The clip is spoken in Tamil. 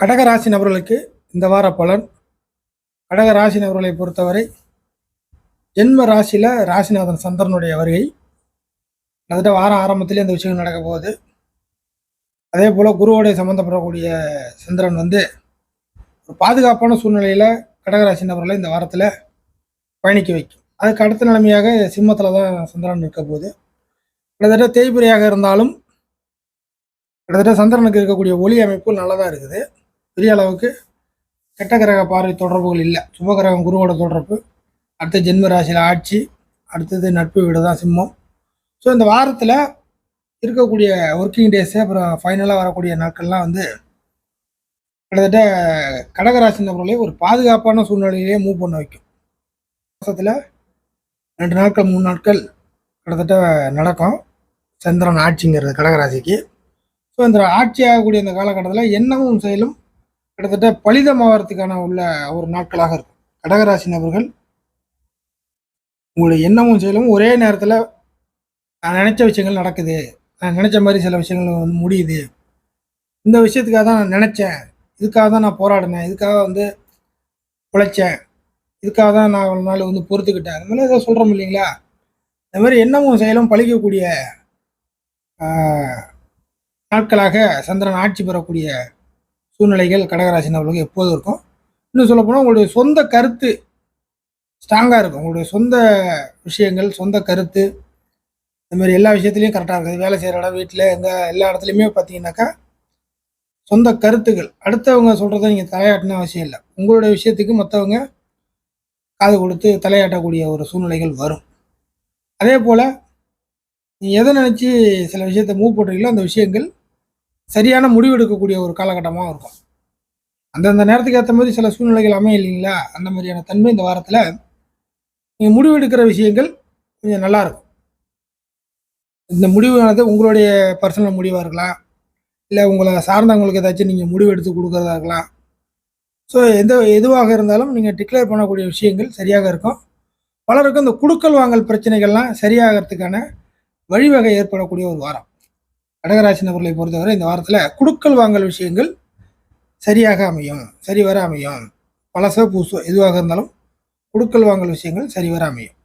கடக ராசி நபர்களுக்கு இந்த வார பலன். கடக ராசி நபர்களை பொறுத்தவரை ஜென்ம ராசியில் ராசிநாதன் சந்திரனுடைய வருகை. கிட்டத்தட்ட வாரம் ஆரம்பத்திலே இந்த விஷயம் நடக்க போகுது. அதே போல் குருவோடைய சம்மந்தப்படக்கூடிய சந்திரன் வந்து ஒரு பாதுகாப்பான சூழ்நிலையில் கடகராசி நபர்களை இந்த வாரத்தில் பயணிக்க வைக்கும். அதுக்கு அடுத்த நிலைமையாக சிம்மத்தில் தான் சந்திரன் இருக்க போகுது. கிட்டத்தட்ட தேய்பிரையாக இருந்தாலும் கிட்டத்தட்ட சந்திரனுக்கு இருக்கக்கூடிய ஒளி அமைப்பு நல்லதாக இருக்குது. பெரிய அளவுக்கு கெட்ட கிரக பார்வை தொடர்புகள் இல்லை. சுப கிரகம் குருவோட தொடர்பு. அடுத்த ஜென்ம ராசியில் ஆட்சி அடுத்தது நட்பு வீடு தான் சிம்மம். ஸோ இந்த வாரத்தில் இருக்கக்கூடிய ஒர்க்கிங் டேஸு அப்புறம் ஃபைனலாக வரக்கூடிய நாட்கள்லாம் வந்து கிட்டத்தட்ட கடகராசி நபர்களை ஒரு பாதுகாப்பான சூழ்நிலையிலேயே மூவ் பண்ண வைக்கும். மாதத்தில் ரெண்டு நாட்கள் மூணு நாட்கள் கிட்டத்தட்ட நடக்கும். சந்திரன் ஆட்சிங்கிறது கடகராசிக்கு. ஸோ இந்த ஆட்சி ஆகக்கூடிய இந்த காலகட்டத்தில் எண்ணமும் செயலும் கிட்டத்தட்ட பலிதமாகறதுக்கான உள்ள ஒரு நாட்களாக இருக்கும். கடகராசி நபர்கள் உங்களுடைய எண்ணமும் செயலும் ஒரே நேரத்தில் நான் நினச்ச விஷயங்கள் நடக்குது. நான் நினச்ச மாதிரி சில விஷயங்கள் வந்து முடியுது. இந்த விஷயத்துக்காக தான் நான் நினச்சேன். இதுக்காக தான் நான் போராடினேன். இதுக்காக வந்து உழைச்சேன். இதுக்காக தான் நான் ஒரு நாள் வந்து பொறுத்துக்கிட்டேன். அந்த மாதிரி ஏதோ சொல்கிறோம் இல்லைங்களா? இந்த மாதிரி எண்ணமும் செயலும் பழிக்கக்கூடிய நாட்களாக சந்திரன் ஆட்சி பெறக்கூடிய சூழ்நிலைகள் கடகராசி நபர்களுக்கு எப்போதும் இருக்கும். இன்னும் சொல்லப்போனால் உங்களுடைய சொந்த கருத்து ஸ்ட்ராங்காக இருக்கும். உங்களுடைய சொந்த விஷயங்கள் சொந்த கருத்து இந்த மாதிரி எல்லா விஷயத்துலையும் கரெக்டாக இருக்குது வேலை செய்கிற இடம் வீட்டில் எங்கே எல்லா இடத்துலையுமே பார்த்தீங்கன்னாக்கா சொந்த கருத்துக்கள் அடுத்தவங்க சொல்கிறத நீங்கள் தலையாட்டின அவசியம் இல்லை. உங்களுடைய விஷயத்துக்கு மற்றவங்க காது கொடுத்து தலையாட்டக்கூடிய ஒரு சூழ்நிலைகள் வரும். அதே போல் நீங்கள் எதை நினச்சி சில விஷயத்தை மூவ் பண்ணுறீங்களோ அந்த விஷயங்கள் சரியான முடிவு எடுக்கக்கூடிய ஒரு காலகட்டமாக இருக்கும். அந்தந்த நேரத்துக்கு ஏற்ற மாதிரி சில சூழ்நிலைகள் அமைய இல்லைங்களா? அந்த மாதிரியான தன்மை இந்த வாரத்தில். நீங்கள் முடிவெடுக்கிற விஷயங்கள் கொஞ்சம் நல்லா இருக்கும். இந்த முடிவானது உங்களுடைய பர்சனல் முடிவாக இருக்கலாம். இல்லை உங்களை சார்ந்தவங்களுக்கு ஏதாச்சும் நீங்கள் முடிவு எடுத்து கொடுக்குறதா இருக்கலாம். ஸோ எந்த எதுவாக இருந்தாலும் நீங்கள் டிக்ளேர் பண்ணக்கூடிய விஷயங்கள் சரியாக இருக்கும். பலருக்கும் இந்த குடுக்கல் வாங்கல் பிரச்சனைகள்லாம் சரியாகிறதுக்கான வழிவகை ஏற்படக்கூடிய ஒரு வாரம். கடகராசி நபர்களை பொறுத்தவரை இந்த வாரத்தில் குடுக்கல் வாங்கல் விஷயங்கள் சரியாக அமையும் சரிவர அமையும். பழசோ பூசோ எதுவாக இருந்தாலும் குடுக்கல் வாங்கல் விஷயங்கள் சரிவர அமையும்.